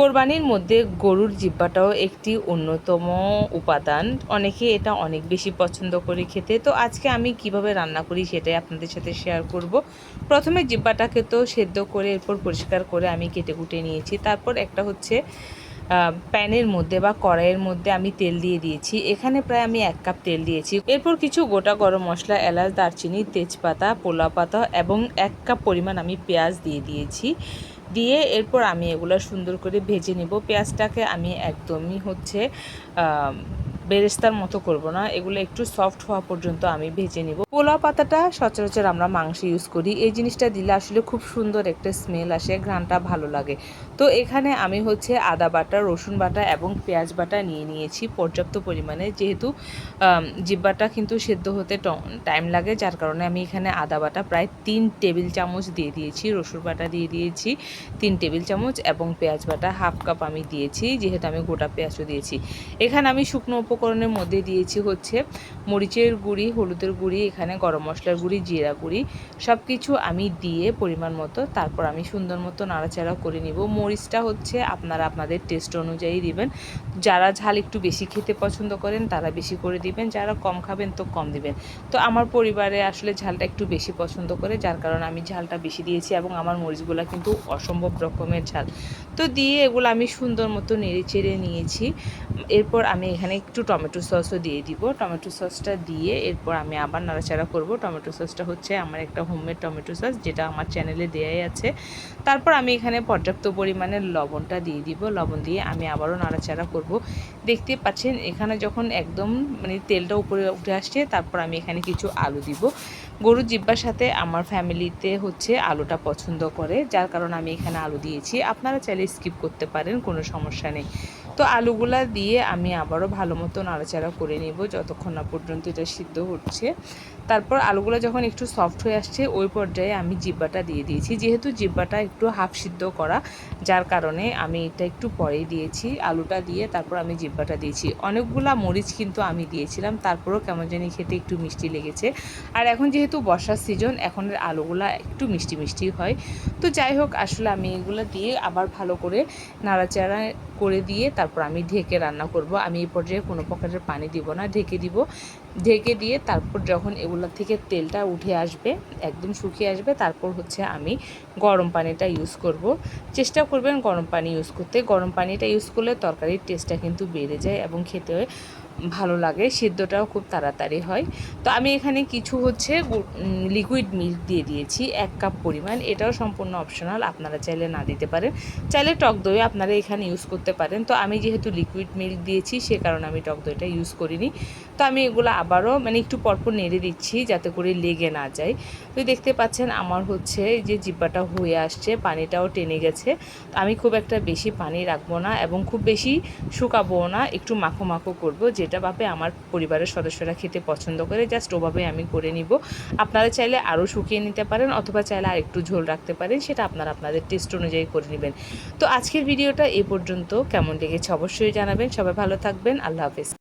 কোরবানির মধ্যে গরুর জিব্বাটাও একটি অন্যতম উপাদান। অনেকে এটা অনেক বেশি পছন্দ করে খেতে। তো আজকে আমি কীভাবে রান্না করি সেটাই আপনাদের সাথে শেয়ার করব। প্রথমে জিব্বাটাকে তো সেদ্ধ করে, এরপর পরিষ্কার করে আমি কেটে কুটে নিয়েছি। তারপর একটা হচ্ছে প্যানের মধ্যে বা কড়াইয়ের মধ্যে আমি তেল দিয়ে দিয়েছি। এখানে প্রায় আমি এক কাপ তেল দিয়েছি। এরপর কিছু গোটা গরম মশলা, এলাচ, দারচিনি, তেজপাতা পোলা পাতা এবং এক কাপ পরিমাণ আমি পেঁয়াজ দিয়ে দিয়েছি। দিয়ে এরপর আমি এগুলো সুন্দর করে ভেজে নিব। পেঁয়াজটাকে আমি একদমই হচ্ছে বেরেস্তার মতো করব না। এগুলো একটু সফট হওয়া পর্যন্ত আমি ভেজে নিব। পোলাও পাতাটা সচরাচর আমরা মাংস ইউজ করি। এই জিনিসটা দিলে আসলে খুব সুন্দর একটা স্মেল আসে, ঘ্রাণটা ভালো লাগে। তো এখানে আমি হচ্ছে আদা বাটা, রসুন বাটা এবং পেঁয়াজ বাটা নিয়ে নিয়েছি পর্যাপ্ত পরিমাণে। যেহেতু জিব্বাটা কিন্তু সেদ্ধ হতে টাইম লাগে, যার কারণে আমি এখানে আদা বাটা প্রায় তিন টেবিল চামচ দিয়ে দিয়েছি, রসুন বাটা দিয়ে দিয়েছি তিন টেবিল চামচ এবং পেঁয়াজ বাটা হাফ কাপ আমি দিয়েছি, যেহেতু আমি গোটা পেঁয়াজও দিয়েছি। এখানে আমি শুকনো উপকরণের মধ্যে দিয়েছি হচ্ছে মরিচের গুঁড়ি, হলুদের গুঁড়ি, এখানে গরম মশলার গুঁড়ি, জিরা গুঁড়ি সব কিছু আমি দিয়ে পরিমাণ মতো তারপর আমি সুন্দর মতো নাড়াচাড়া করে নিব। মরিচটা হচ্ছে আপনারা আপনাদের টেস্ট অনুযায়ী দিবেন। যারা ঝাল একটু বেশি খেতে পছন্দ করেন, তারা বেশি করে দিবেন। যারা কম খাবেন তো কম দিবেন। তো আমার পরিবারে আসলে ঝালটা একটু বেশি পছন্দ করে, যার কারণে আমি ঝালটা বেশি দিয়েছি এবং আমার মরিচগুলো কিন্তু অসম্ভব রকমের ঝাল। তো দিয়ে এগুলো আমি সুন্দর মতো নেড়ে চেড়ে নিয়েছি। এরপর আমি এখানে একটু টমেটো সসও দিয়ে দিব। টমেটো সসটা দিয়ে এরপর আমি আবার নাড়াচাড়া করব। টমেটো সসটা হচ্ছে আমার একটা হোমমেড টমেটো সস, যেটা আমার চ্যানেলে দেয়াই আছে। তারপর আমি এখানে পর্যাপ্ত পরিমাণে লবণটা দিয়ে দিব। লবণ দিয়ে আমি আবারও নাড়াচাড়া করব। দেখতে পাচ্ছেন, এখানে যখন একদম মানে তেলটা উপরে উঠে আসছে, তারপর আমি এখানে কিছু আলু দিব। গরুর জিব্বার সাথে আমার ফ্যামিলিতে হচ্ছে আলুটা পছন্দ করে, যার কারণে আমি এখানে আলু দিয়েছি। আপনারা চাইলে স্কিপ করতে পারেন, কোনো সমস্যা নেই। তো আলুগুলা দিয়ে আমি আবারও ভালো মতো নাড়াচাড়া করে নিব যতক্ষণ না পর্যন্ত এটা সিদ্ধ হচ্ছে। তারপর আলুগুলো যখন একটু সফট হয়ে আসছে, ওই পর্যায়ে আমি জিব্বাটা দিয়ে দিয়েছি। যেহেতু জিব্বাটা একটু হাফ সিদ্ধ করা, যার কারণে আমি এটা একটু পরেই দিয়েছি। আলুটা দিয়ে তারপর আমি জিব্বাটা দিয়েছি। অনেকগুলা মরিচ কিন্তু আমি দিয়েছিলাম, তারপরেও কেমন জানি খেতে একটু মিষ্টি লেগেছে। আর এখন যেহেতু বর্ষার সিজন এখন আলুগুলা একটু মিষ্টি মিষ্টি হয়। তো যাই হোক, আসলে আমি এগুলো দিয়ে আবার ভালো করে নাড়াচাড়া করে দিয়ে তারপর আমি ঢেকে রান্না করব। আমি এই পর্যায়ে কোনো প্রকারের পানি দিব না, ঢেকে দিব। ঢেকে দিয়ে তারপর যখন এগুলোর থেকে তেলটা উঠে আসবে, একদম শুকিয়ে আসবে, তারপর হচ্ছে আমি গরম পানিটা ইউজ করব। চেষ্টা করবেন গরম পানি ইউজ করতে। গরম পানিটা ইউজ করলে তরকারির টেস্টটা কিন্তু বেড়ে যায় এবং খেতে ভালো লাগে, সিদ্ধটাও খুব তাড়াতাড়ি হয়। তো আমি এখানে কিছু হচ্ছে লিকুইড মিল্ক দিয়ে দিয়েছি, এক কাপ পরিমাণ। এটাও সম্পূর্ণ অপশনাল আপনারা চাইলে না দিতে পারেন। চাইলে টক দই আপনারা এখানে ইউজ করতে পারেন। তো আমি যেহেতু লিকুইড মিল্ক দিয়েছি, সে কারণে আমি টক দইটা ইউজ করিনি। তো আমি এগুলো আবারও মানে একটু পরপর নেড়ে দিচ্ছি যাতে করে লেগে না যায়। তো দেখতে পাচ্ছেন আমার হচ্ছে যে জিব্বাটা হয়ে আসছে, পানিটাও টেনে গেছে। আমি খুব একটা বেশি পানি রাখব না এবং খুব বেশি শুকাবো না, একটু মাখো মাখো করব যেটা ভাবে আমার পরিবারের সদস্যরা খেতে পছন্দ করে জাস্ট ওভাবে আমি করে নিব। আপনারা চাইলে আরও শুকিয়ে নিতে পারেন অথবা চাইলে আর একটু ঝোল রাখতে পারেন, সেটা আপনারা আপনাদের টেস্ট অনুযায়ী করে নেবেন। তো আজকের ভিডিওটা এ পর্যন্ত। কেমন লেগেছে অবশ্যই জানাবেন। সবাই ভালো থাকবেন। আল্লাহ হাফেজ।